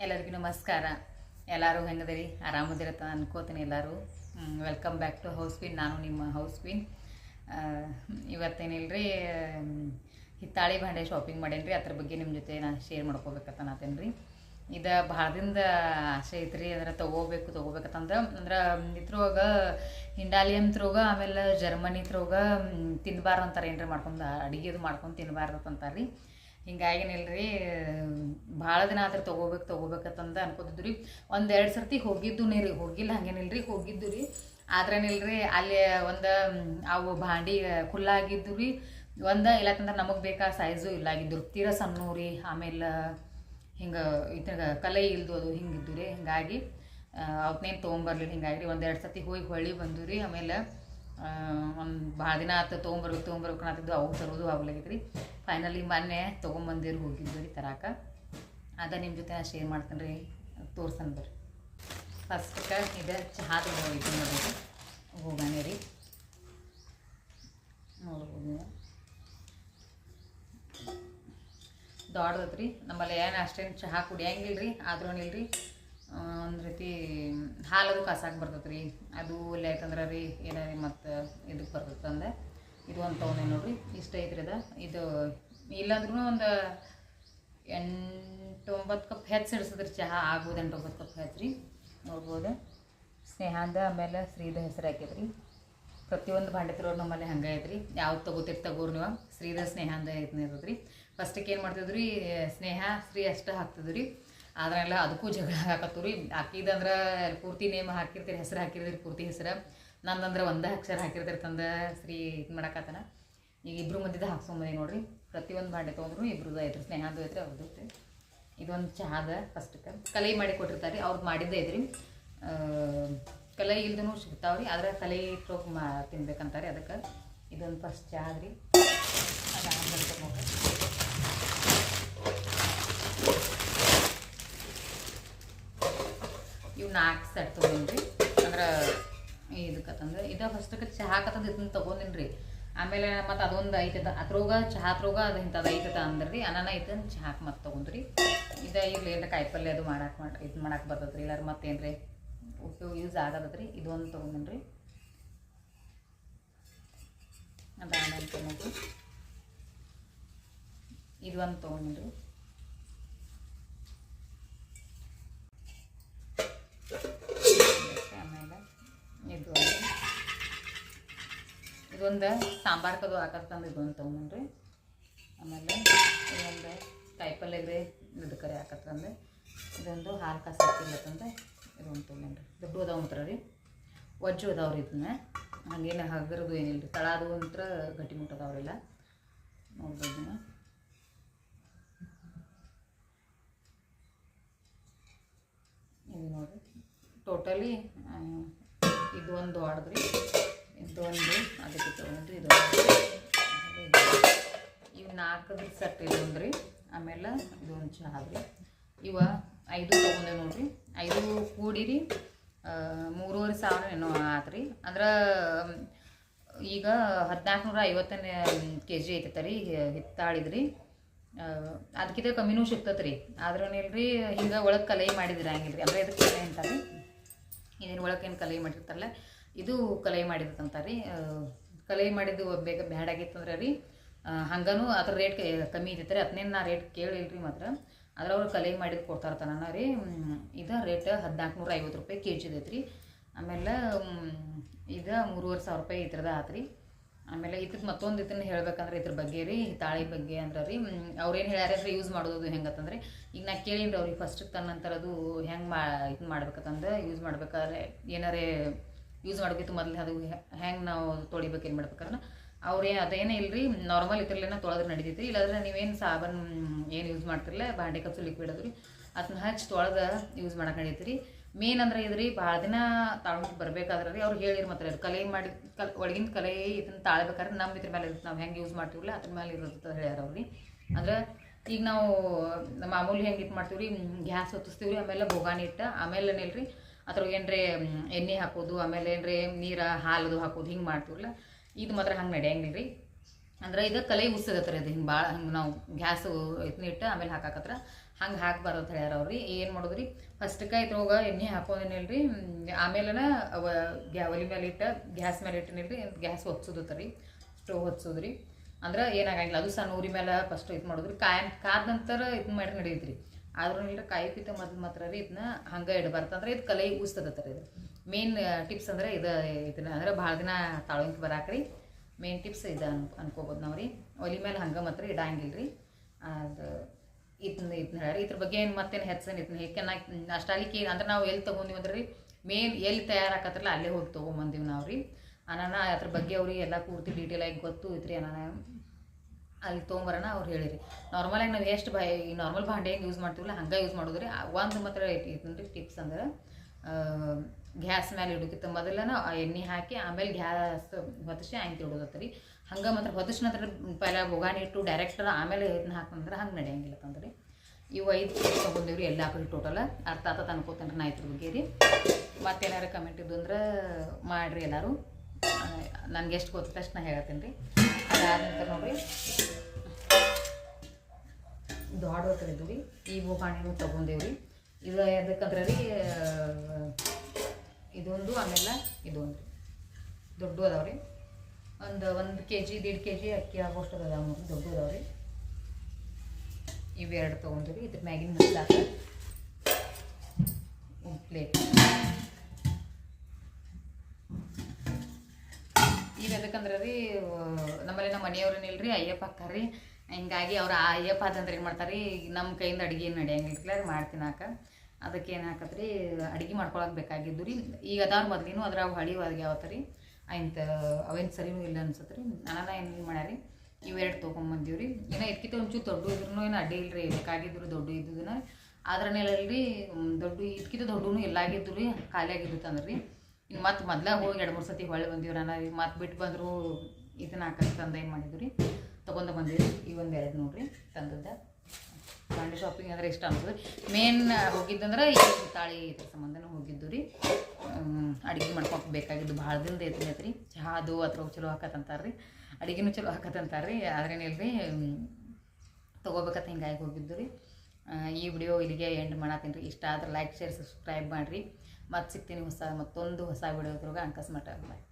ಎಲ್ಲರಿಗೂ ನಮಸ್ಕಾರ. ಎಲ್ಲರೂ ಹೆಂಗದಿರಿ? ಆರಾಮದಿರತ್ತ ಅನ್ಕೋತೀನಿ ಎಲ್ಲರೂ. Welcome back to house queen ನಾನು ನಿಮ್ಮ ಹೌಸ್ ಕ್ವೀನ್ ಇವತ್ತೇನಿಲ್ರಿ? ಹಿತ್ತಾಳಿ ಭಾಂಡೆ ಶಾಪಿಂಗ್ ಮಾಡೇನ್ರಿ? ಅದ್ರ ಬಗ್ಗೆ ನಿಮ್ಮ ಜೊತೆ ನಾನು ಶೇರ್ ಮಾಡ್ಕೋಬೇಕಂತ ನಾತೇನೆ ರೀ ಇದು ಭಾಳದಿಂದ ಆಸೆ ಐತ್ರಿ. ಅಂದ್ರೆ ತೊಗೋಬೇಕು ತೊಗೋಬೇಕಂತಂದ್ರೆ ಅಂದ್ರೆ ಇದ್ರೊಳಗ ಹಿಂಡಾಲಿಯಂ ತ್ರೋಗ, ಆಮೇಲೆ ಜರ್ಮನಿ ತ್ರೋಗ, ತಿನ್ಬಾರ್ದು ಅಂತಾರೆ ಏನ್ರಿ ಮಾಡ್ಕೊಂಡು, ಅಡುಗೆದು ಮಾಡ್ಕೊಂಡು ತಿನ್ಬಾರ್ದು ಅಂತಾರೆ. ರೀ ಹಿಂಗಾಗಿನಿಲ್ರಿ ಭಾಳ ದಿನ ಆದ್ರೆ ತೊಗೋಬೇಕು ತೊಗೋಬೇಕಂತಂದ ಅನ್ಕೋತಿದ್ದು ರೀ ಒಂದು ಎರಡು ಸರ್ತಿ ಹೋಗಿದ್ದು ರೀ, ಹೋಗಿಲ್ಲ, ಹಂಗೇನಿಲ್ರಿ ಹೋಗಿದ್ದು ರೀ ಆದ್ರೇನಿಲ್ರಿ, ಅಲ್ಲಿ ಒಂದು ಅವು ಭಾಂಡಿ ಖುಲ್ಲಾಗಿದ್ದು ರೀ ಒಂದು, ಇಲ್ಲಕಂದ್ರೆ ನಮಗೆ ಬೇಕಾ ಸೈಜು ಇಲ್ಲಾಗಿದ್ದು ತೀರ ಸಣ್ಣ ರೀ, ಆಮೇಲೆ, ಹಿಂಗೆ, ಇದ್ರಾಗ ಕಲೆ ಇಲ್ದು ಅದು ಹಿಂಗಿದ್ದು ರೀ ಹಿಂಗಾಗಿ ಅವತ್ತೇನು ತೊಗೊಂಬರ್ಲಿಲ್ಲ, ಹಿಂಗಾಗಿ ಒಂದೆರಡು ಸರ್ತಿ ಹೋಗಿ ಹೊಳ್ಳಿ ಬಂದು ರೀ ಆಮೇಲೆ ಒಂದು ಭಾಳ ದಿನ ಆತು ತೊಗೊಂಬರ್ಬೇಕು ತೊಗೊಂಬರ್ಬೇಕು ಅಂತಿದ್ದು ಅವು ತರೋದು ಆಗ್ಲಾಗಿತ್ತು ರೀ ಫೈನಲಿ ಮೊನ್ನೆ ತೊಗೊಂಬಂದಿರು ಹೋಗಿದ್ದು ರೀ ತರಾಕ. ಅದ ನಿಮ್ಮ ಜೊತೆ ನಾನು ಶೇರ್ ಮಾಡ್ತೇನೆ ರೀ ತೋರ್ಸನ್ ಬರ್ರಿ. ಫಸ್ಟ್ಗೆ ಇದು ಚಹಾದ ಇದು ನೋಡಿರಿ ಹೋಗಾನೆ ರೀ. ನೋಡ್ಬೋದು ದೊಡ್ಡದತ್ ರೀ ನಮ್ಮಲ್ಲಿ ಏನು ಅಷ್ಟೇನು ಚಹಾ ಕುಡಿಯಂಗಿಲ್ಲ ರೀ, ಆದ್ರೂ ಇಲ್ರಿ ಒಂದು ರೀತಿ ಹಾಲದು ಕಸಾಕ್ ಬರ್ತೈತೆ ರೀ ಅದು ಇಲ್ಲ ಯಾಕಂದ್ರೆ ರೀ ಏನಾರ ಮತ್ತು ಇದಕ್ಕೆ ಬರ್ತೈತೆ ಅಂದೆ. ಇದು ಒಂದು ತೊಗೊಂಡೆ ನೋಡಿರಿ. ಇಷ್ಟ ಐತ್ರಿ ಅದ. ಇದು ಇಲ್ಲಾಂದ್ರೂ ಒಂದು ಎಂಟು ಒಂಬತ್ತು ಕಪ್ ಹೆಚ್ಚು ಚಹಾ ಆಗ್ಬೋದು ಎಂಟು ಒಂಬತ್ತು ಕಪ್ ಹೆಚ್ಚು ರೀ. ನೋಡ್ಬೋದು. ಸ್ನೇಹಾಂದ ಆಮೇಲೆ ಶ್ರೀದ ಹೆಸರು ಹಾಕಿದ್ರಿ. ಪ್ರತಿಯೊಂದು ಭಾಂಡೆ ತರೋರು ನಮ್ಮಲ್ಲಿ ಹಂಗೆ ಐತ್ರಿ. ಯಾವ್ದು ತಗೋತಿರ್ ತಗೋರು ನೀವು. ಶ್ರೀದ ಸ್ನೇಹಾಂದ ಐತನೇ ಇರೋದ್ರಿ ಫಸ್ಟಿಗೆ ಏನು ಮಾಡ್ತಿದ್ರಿ? ಸ್ನೇಹ, ಶ್ರೀ ಅಷ್ಟು ಹಾಕ್ತಿದ್ರು. ರೀ ಆದ್ರೆಲ್ಲ ಅದಕ್ಕೂ ಜಗಳ ಹಾಕತ್ತು ರೀ ಹಾಕಿದಂದ್ರೆ ಪೂರ್ತಿ ನೇಮ್ ಹಾಕಿರ್ತೀರಿ, ಹೆಸರು ಹಾಕಿರ್ತೀರಿ, ಪೂರ್ತಿ ಹೆಸರು. ನಂದಂದ್ರೆ ಒಂದೇ ಅಕ್ಷರ ಹಾಕಿರ್ತೀರಿ ತಂದ ಶ್ರೀ ಇದು ಮಾಡಕತ್ತನ. ಈಗ ಇಬ್ಬರು ಮಧ್ಯದ ಹಾಕ್ಸ್ಕೊಂಬಂದಿ ನೋಡ್ರಿ. ಪ್ರತಿಯೊಂದು ಭಾಂಡೆ ತೊಗೊಂಡ್ರು ಇಬ್ರದ್ದು ಐತ್ರಿ ಸ್ನೇಹದ್ದು ಐತ್ರಿ ಅವ್ರದ್ದು ಐತ್ರಿ ಇದೊಂದು ಚಹಾದ ಫಸ್ಟ್ಗೆ ಕಲೈ ಮಾಡಿ ಕೊಟ್ಟಿರ್ತಾರೆ ರೀ ಅವ್ರು ಮಾಡಿದ್ದೇ ಐತ್ರಿ ಕಲೈ ಇಲ್ದೂ ಸಿಗ್ತಾವ್ರಿ, ಆದ್ರೆ ಕಲೈ ಇಟ್ಟು ಮಾ ತಿನ್ಬೇಕಂತಾರೆ ಅದಕ್ಕೆ. ಇದೊಂದು ಫಸ್ಟ್ ಚಹಾ ರೀ. ಇವು ನಾಲ್ಕು ಸೆಟ್ ತೊಗೊಂಡ್ರಿ ಅಂದ್ರೆ ಇದಕ್ಕತ್ತಂದ್ರೆ ಇದು ಫಸ್ಟಕ್ಕೆ ಚಹಾ ಕತ್ತಂದು ಇದನ್ನ ತೊಗೊಂಡಿನಿ ರೀ ಆಮೇಲೆ ಮತ್ತು ಅದೊಂದು ಐತದ ಅತ್ರೋಗ ಚಹಾ ಅತ್ರೋಗ ಅದು ಇಂಥದ್ದು ಐತದ ಅಂದ್ರೆ ಅನ್ನ ಐತಂದು ಚಹಾಕ್ ಮತ್ತೆ ತೊಗೊಂಡ್ರಿ ಇದು ಇರಲಿ ಏನರ ಕಾಯಿಪಲ್ಯ ಅದು ಮಾಡಕ್ಕೆ ಮಾಡಿ, ಇದು ಮಾಡಕ್ಕೆ ಬರ್ತದ್ರಿ. ಇಲ್ಲಾರು ಮತ್ತೇನು ರೀ ಉಪಯೋಗ ಯೂಸ್ ಆಗದ್ರಿ ಇದೊಂದು ತೊಗೊಂಡ್ರಿ ಅದಾದ ಇದೊಂದು ತೊಗೊಂಡ್ರಿ ಇದೊಂದು ತೊಗೊಂಡಿನಿ ರೀ ಆಮೇಲೆ ಇದು ಇದೊಂದು ಸಾಂಬಾರ್ ಕದು ಹಾಕತ್ತಂದು ಇದೊಂದು ತೊಗೊಂಡ್ರಿ ಆಮೇಲೆ ಇದೊಂದು ಕಾಯಿಪಲ್ಲೆ ಇದಕ್ಕರೆ ಹಾಕತ್ತಂದು. ಇದೊಂದು ಹಾಲು ಕಾಸು ಹಾಕಿಲ್ಲತ್ತಂದು ಇದೊಂದು ತೊಗೊಂಡ್ರಿ ದೊಡ್ಡ ಅದಾವ ಒಂಥರ ರೀ. ವಜ್ಜು ಅದಾವ್ರಿ ಇದನ್ನ. ಹಂಗೇನು ಹಗರದು ಏನಿಲ್ಲ ರೀ ತಳದು ಒಂಥರ ಗಟ್ಟಿ ಮುಟ್ಟದವ್ರಿಲ್ಲ ನೋಡ್ಬೋದು ಇದು ನೋಡಿರಿ. ಟೋಟಲಿ ಇದು ಒಂದು ದೊಡ್ಡದ್ರಿ. ಇದು ಒಂದು ಅದಕ್ಕೆ ತೊಗೊಂಡ್ರಿ ಇದು ಆಮೇಲೆ ಇದು. ಇವು ನಾಲ್ಕದ ಸೆಟ್ ಇದೊಂದು ರೀ ಆಮೇಲೆ ಇದೊಂದು ಚಹಾ ರೀ. ಇವ ಐದು ತೊಗೊಂಡೆ ನೋಡ್ರಿ. ಐದು ಕೂಡಿರಿ ಮೂರುವರೆ ಸಾವಿರ ಏನೋ ಆತ್ರಿ. ಅಂದ್ರೆ, ಈಗ ಹದಿನಾಲ್ಕು ನೂರ ಐವತ್ತನೇ ಕೆ ಜಿ ಐತೈತೆ ರೀ ಹಿತ್ತಾಳಿದ್ರಿ ಅದಕ್ಕಿಂತ ಕಮ್ಮಿನೂ ಸಿಗ್ತೈತೆ ರೀ ಆದ್ರೂ ಇಲ್ರಿ, ಹಿಂಗೆ ಒಳಗೆ ಕಲೈ ಮಾಡಿದ್ರೆ ಹಂಗಿಲ್ರಿ ಅಂದ್ರೆ ಅದಕ್ಕೆ ಕಲೈ ಅಂತಾರೆ? ಇದೇನು ಒಳಗೆ ಏನು ಕಲೈ ಮಾಡಿರ್ತಾರಲ್ಲ ಇದು ಕಲೆ ಮಾಡಿರ್ತಂತ ರೀ ಕಲೆ ಮಾಡಿದ್ದು ಬೇಗ ಬ್ಯಾಡಾಗಿತ್ತಂದ್ರೆ ರೀ ಹಂಗನೂ ಅದ್ರ ರೇಟ್ ಕಮ್ಮಿ ಇದ್ದೈತೆ ರೀ. ಅದನ್ನೇನು ನಾ ರೇಟ್ ಕೇಳಿಲ್ರಿ ಮಾತ್ರ. ಆದ್ರೆ ಅವ್ರು ಕಲೆ ಮಾಡಿದ್ದು ಕೊಡ್ತಾರೆ ರೀ. ಇದು ರೇಟ್ ಹದಿನಾಲ್ಕು ನೂರ ಐವತ್ತು ರೂಪಾಯಿ ಕೆ ಜಿ ಆಮೇಲೆ ಇದು ಮೂರುವರೆ ಸಾವಿರ ರೂಪಾಯಿ ಇದ್ರದ ಆತ್ರಿ ಆಮೇಲೆ ಇದಕ್ಕೆ ಮತ್ತೊಂದು ಇದನ್ನು ಹೇಳ್ಬೇಕಂದ್ರೆ ಇದ್ರ ಬಗ್ಗೆ ರೀ, ತಾಳಿ ಬಗ್ಗೆ ಅಂದ್ರೆ ರೀ. ಅವ್ರೇನು ಹೇಳ್ಯಾರ ಅಂದ್ರೆ ಯೂಸ್ ಮಾಡೋದು ಹೆಂಗತ್ತಂದ್ರೆ, ಈಗ ನಾ ಕೇಳೀನಿ ಅವ್ರಿಗೆ ಫಸ್ಟ್ ತನ್ನಂತರದು ಹೆಂಗೆ ಮಾ ಇದು ಮಾಡ್ಬೇಕಂತಂದ್ರೆ ಯೂಸ್ ಮಾಡ್ಬೇಕಾದ್ರೆ ಏನಾರೇ ಯೂಸ್ ಮಾಡಬೇಕಿತ್ತು ಮೊದಲು ಅದು ಹೆಂಗೆ ನಾವು ತೊಳಿಬೇಕು ಏನು ಮಾಡ್ಬೇಕಂದ್ರೆ ಅವ್ರೇ ಅದೇನೇ ಇಲ್ರಿ ನಾರ್ಮಲ್ ಇದ್ರಲ್ಲೇನ ತೊಳೆದ್ರೆ ನಡೀತೈತಿ. ಇಲ್ಲಾಂದ್ರೆ ನೀವೇನು ಸಾಬನ್ ಏನು ಯೂಸ್ ಮಾಡ್ತಿರಲ್ಲ ಬಾಂಡೆ ಕಪ್ಸು ಲಿಕ್ವಿಡ್ ಅದು ರೀ ಅದನ್ನ ಹಚ್ಚಿ ತೊಳೆದ ಯೂಸ್ ಮಾಡಕ್ಕೆ ನಡೀತೀರಿ ಮೇನ್ ಅಂದ್ರೆ ಇದ್ರಿ ಭಾಳ ದಿನ ತಾಳ್ಮಿಟ್ಟು ಬರ್ಬೇಕಾದ್ರೆ ರೀ, ಅವ್ರು ಹೇಳಿರಿ ಮಾತ್ರ ಕಲೆ ಮಾಡಿ, ಕಲ್ ಒಳಗಿನ ಕಲೆ ಇದನ್ನ ತಾಳ್ಬೇಕಾದ್ರೆ ನಮ್ಮ ಇದ್ರ ಮೇಲೆ ಇರುತ್ತೆ. ನಾವು ಹೆಂಗೆ ಯೂಸ್ ಮಾಡ್ತೀವಲ್ಲ, ಅದ್ರ ಮೇಲೆ ಇರುತ್ತೆ ಹೇಳ್ಯಾರ ಅವ್ರಿ ಅಂದ್ರೆ ಈಗ ನಾವು ಮಾಮೂಲಿ ಹೆಂಗೆ ಇದು ಮಾಡ್ತೀವಿ ರೀ ಗ್ಯಾಸ್ ಹೊತ್ತಿಸ್ತೀವಿ ರೀ ಆಮೇಲೆ ಭೋಗಾನಿ ಇಟ್ಟು ಆಮೇಲೆ ಏನಿಲ್ರಿ ಅದ್ರ ಏನ್ರಿ ಎಣ್ಣೆ ಹಾಕೋದು, ಆಮೇಲೆ ಏನ್ರಿ, ನೀರು, ಹಾಲದು ಹಾಕೋದು, ಹಿಂಗೆ ಮಾಡ್ತೀವಲ್ಲ, ಇದು ಮಾತ್ರ ಹಂಗೆ ನಡೆಯಂಗಿಲ್ಲ ರೀ ಅಂದ್ರೆ ಇದು ಕಲೆ ಉಸ್ಸಗತ್ತರ ಅದು ಹಿಂಗೆ ಭಾಳ ಹಿಂಗೆ ನಾವು ಗ್ಯಾಸು ಇಟ್ಟು ಆಮೇಲೆ ಹಾಕಾಕತ್ರ, ಹಂಗೆ ಹಾಕ್ಬಾರ್ದು ಅಂತ ಹೇಳ್ಯಾರ ಅವ್ರಿ. ಏನು ಮಾಡೋದ್ರಿ ಫಸ್ಟ್ಗೆ ಇದ್ರೊಳಗೆ ಎಣ್ಣೆ ಹಾಕೋದೇನಿಲ್ರಿ ಆಮೇಲೆ ಅವ ಗ್ಯಾ ಒಲಿ ಮೇಲೆ ಇಟ್ಟ, ಗ್ಯಾಸ್ ಮೇಲೆ ಇಟ್ಟಿನಿಲ್ರಿ, ಗ್ಯಾಸ್ ಹೊತ್ಸೋದ್ರಿ ಸ್ಟೋವ್ ಹೊತ್ಸೋದ್ರಿ ಅಂದ್ರೆ ಏನಾಗಂಗಿಲ್ಲ, ಅದು ಸಣ್ಣ ಊರಿ ಮೇಲೆ ಫಸ್ಟ್ ಇದು ಮಾಡೋದ್ರಿ. ಕಾಯ ಕಾದ ನಂತರ ಇದು ಮಾಡಿ ನಡೀತ್ರಿ ಆದ್ರೂ ಇಲ್ಲ ಕಾಯಿ ಪಿತ್ತ ಮೊದಲು ಮಾತ್ರ ರೀ ಇದನ್ನ ಹಂಗೆ ಇಡಬಾರ್ದು ಅಂದ್ರೆ ಇದು ಕಲೆ ಊಸ್ತದತ್ತ ರೀ ಇದು. ಮೇನ್ ಟಿಪ್ಸ್ ಅಂದ್ರೆ ಇದು, ಇದನ್ನ ಅಂದ್ರೆ ಭಾಳ ದಿನ ತಾಳೋಂಕಿ ಬರಾಕ್ರಿ. ಮೇನ್ ಟಿಪ್ಸ್ ಇದು ಅನ್, ಅನ್ಕೋಬೋದು ನಾವು ರೀ ಒಲಿ ಮೇಲೆ ಹಂಗೆ ಮಾತ್ರ ಇಡಂಗಿಲ್ಲ ರೀ ಅದು ಇದನ್ನ ಇದನ್ನ ಹೇಳ್ರಿ. ಇದ್ರ ಬಗ್ಗೆ ಏನು ಮತ್ತೇನು ಹೆಚ್ಚನ್ ಇದನ್ನ ಹೇಗೆ ಅಷ್ಟಾಲಿಕ್ಕೆ ಅಂದ್ರೆ ನಾವು ಎಲ್ಲಿ ತೊಗೊಂಡಿವಿ ಅಂದ್ರೆ ರೀ ಮೇನ್ ಎಲ್ಲಿ ತಯಾರಾಕತ್ತಲ್ಲ ಅಲ್ಲೇ ಹೋಗಿ ತೊಗೊಂಬಂದಿವಿ ನಾವು ರೀ ಅನಾನ ಅದ್ರ ಬಗ್ಗೆ ಅವ್ರಿಗೆ ಎಲ್ಲ ಪೂರ್ತಿ ಡೀಟೇಲಾಗಿ ಗೊತ್ತು ಐತ್ರಿ ಅನಾನ. ಅಲ್ಲಿ ತೊಗೊಂಬರೋಣ ಅವ್ರು ಹೇಳಿರಿ. ನಾರ್ಮಲಾಗಿ ನಾವು ಎಷ್ಟು ಬಾ, ಈ ನಾರ್ಮಲ್ ಭಾಂಡೆ ಏನು ಯೂಸ್ ಮಾಡ್ತೀವಲ್ಲ, ಹಂಗೆ ಯೂಸ್ ಮಾಡೋದ್ರಿ. ಒಂದು ಮಾತ್ರ ಐತಿ ಟಿಪ್ಸ್ ಅಂದ್ರೆ ಗ್ಯಾಸ್ ಮೇಲೆ ಇಡೋಕ್ಕಿಂತ ಮೊದಲನ ಎಣ್ಣೆ ಹಾಕಿ, ಆಮೇಲೆ ಗ್ಯಾಸ್ ಹೊತ್ತಿಸಿ ಹಂಗೆ ಇಡೋದತ್ತರಿ ಹಂಗೆ ಮಾತ್ರ ಹೊತ್ತಿಸ್ ನಂತರ ಪೈಲ ಒಗಾಣಿ ಇಟ್ಟು ಡೈರೆಕ್ಟ್ ಆಮೇಲೆ ಇದನ್ನ ಹಾಕಂದ್ರೆ ಹಂಗೆ ನಡೆಯಂಗಿಲ್ಲ ತಂದ್ರಿ ಇವು ಐದು ತೊಗೊಂಡಿವ್ರಿ ಎಲ್ಲ ಹಾಕಿ ಟೋಟಲ್ ಅರ್ಥ ಆತ ಅನ್ಕೋತೇನೆ ನಾ ಇದ್ರ ಬಗ್ಗೆ ರೀ. ಮತ್ತೇನಾರು ಕಮೆಂಟ್ ಇದ್ದು ಅಂದ್ರೆ ಮಾಡಿರಿ ಎಲ್ಲರೂ. ನನಗೆ ಎಷ್ಟು ಗೊತ್ತಷ್ಟು ನಾ ಹೇಳ್ತೀನಿ ರೀ ಅದಾದ ನಂತರ ನೋಡ್ರಿ ದೊಡ್ಡ ಹೊತ್ತಿದ್ದು ರೀ ಈ ಬೋಗಾಣಿನೂ ತೊಗೊಂಡೇವ್ರಿ. ಇದು ಎದಕ್ಕಂದ್ರೆ ರೀ ಇದೊಂದು, ಆಮೇಲೆ ಇದೊಂದು ರೀ ದೊಡ್ಡ ಅದಾವ್ರಿ. ಒಂದು ಒಂದು ಕೆ ಜಿ ದೀಡ್ ಕೆ ಜಿ ಅಕ್ಕಿ ಆಗೋಷ್ಟು ಅದಾವ ದೊಡ್ಡ ಅದಾವ್ರಿ. ಇವೆರಡು ತೊಗೊಂಡ್ರಿ ಇದ್ರ ಮ್ಯಾಗಿನ ಮಸಾಲ ಒಂದು ಪ್ಲೇಟ್ ಈಗ ಅದಕ್ಕಂದ್ರೆ ರೀ ನಮ್ಮಲ್ಲಿ ನಿಲ್ರಿ ಮನೆಯವ್ರೇನಿಲ್ರಿ ಅಯ್ಯಪ್ಪ ಅಕ್ಕಾರಿ ಹಿಂಗಾಗಿ ಅವ್ರು ಆ ಅಯ್ಯಪ್ಪ ಅದಂದ್ರೆ ಏನು ಮಾಡ್ತಾರೆ ರೀ ನಮ್ಮ ಕೈಯಿಂದ ಅಡುಗೆ ನಡೆಯಂಗಿಲ್ಲ ಅಕ್ಕ ಅದಕ್ಕೆ ಏನು ಹಾಕತ್ರಿ, ಅಡುಗೆ ಮಾಡ್ಕೊಳಕ್ಕೆ ಬೇಕಾಗಿದ್ದು ರೀ. ಈಗ ಅದಾವ್ರ ಮೊದ್ಲಿನೂ ಅದ್ರಾಗ ಹಳಿ ಒಳಗೆ ಯಾವತ್ತ ರೀ ಆಯ್ತ ಅವೇನು ಸರಿನೂ ಇಲ್ಲ ಅನ್ಸತ್ತೆ ರೀ ನಾನು ಏನು ಮಾಡ್ಯಾರಿ, ಇವೆರಡು ತೊಗೊಂಬಂದೀವಿ ರೀ ಏನೋ ಇದಕ್ಕಿಂತ ಒಂಚೂರು ದೊಡ್ಡ ಇದ್ರೂ ಏನು ಅಡ್ಡಿ ಇಲ್ಲ ರೀ ಬೇಕಾಗಿದ್ರು ದೊಡ್ಡ ಇದ್ದುದನ್ನ ಅದ್ರನ್ನೆಲ್ಲ ರೀ ದೊಡ್ಡ ಇದಕ್ಕಿಂತ ದೊಡ್ಡನು ಎಲ್ಲ ಆಗಿದ್ದು ರೀ, ಖಾಲಿ ಆಗಿದ್ದು ತಂದ್ರೆ. ರೀ ಇನ್ನು ಮತ್ತೆ ಮೊದ್ಲ ಹೋಗಿ ಎರಡು ಮೂರು ಸತಿ ಹೊಳ್ಳಿ ಬಂದೀವಿ ನಾನು ಮತ್ತೆ ಬಿಟ್ಟು ಬಂದರು ಇದನ್ನ ಹಾಕಕ್ಕೆ ತಂದು ಏನು ಮಾಡಿದ್ವಿ ರೀ? ತೊಗೊಂಡು ಬಂದಿರಿ ಈ ಒಂದು ಎರಡು ನೋಡ್ರಿ, ತಂದದ್ದ. ಬಾಂಡೆ ಶಾಪಿಂಗ್ ಅಂದರೆ ಇಷ್ಟ ಅನ್ಸೋದು ಮೇನ್ ಹೋಗಿದ್ದಂದ್ರೆ ಈ ತಾಳಿ ಇದ್ರ ಸಂಬಂಧನೂ ಹೋಗಿದ್ದು ರೀ. ಅಡುಗೆ ಮಾಡ್ಕೊಂಡು ಬೇಕಾಗಿದ್ದು ಭಾಳ ದಿನದ ಐತಿ ಐತ್ರಿ ಚಹಾದು ಅದ್ರ ಚಲೋ ಹಾಕತ್ತಂತಾರೆ ರೀ. ಅಡುಗೆನೂ ಚಲೋ ಹಾಕತ್ತಂತಾರೆ ರೀ. ಆದ್ರೇನಿಲ್ಲ ರೀ ತೊಗೋಬೇಕಂತ ಹಿಂಗಾಗಿ ಹೋಗಿದ್ದು ರೀ. ಈ ವಿಡಿಯೋ ಇಲ್ಲಿಗೆ ಎಂಡ್ ಮಾಡತ್ತೀನಿ ರೀ. ಇಷ್ಟ ಆದ್ರೆ ಲೈಕ್ ಶೇರ್ ಸಬ್ಸ್ಕ್ರೈಬ್ ಮಾಡಿರಿ. ಮತ್ತೆ ಸಿಗ್ತೀನಿ ಹೊಸ ಮತ್ತೊಂದು ಹೊಸ ವಿಡಿಯೋದ್ರಾಗ ಅಂಕಸ್ ಮಟ್ಟ ಬಾಯ್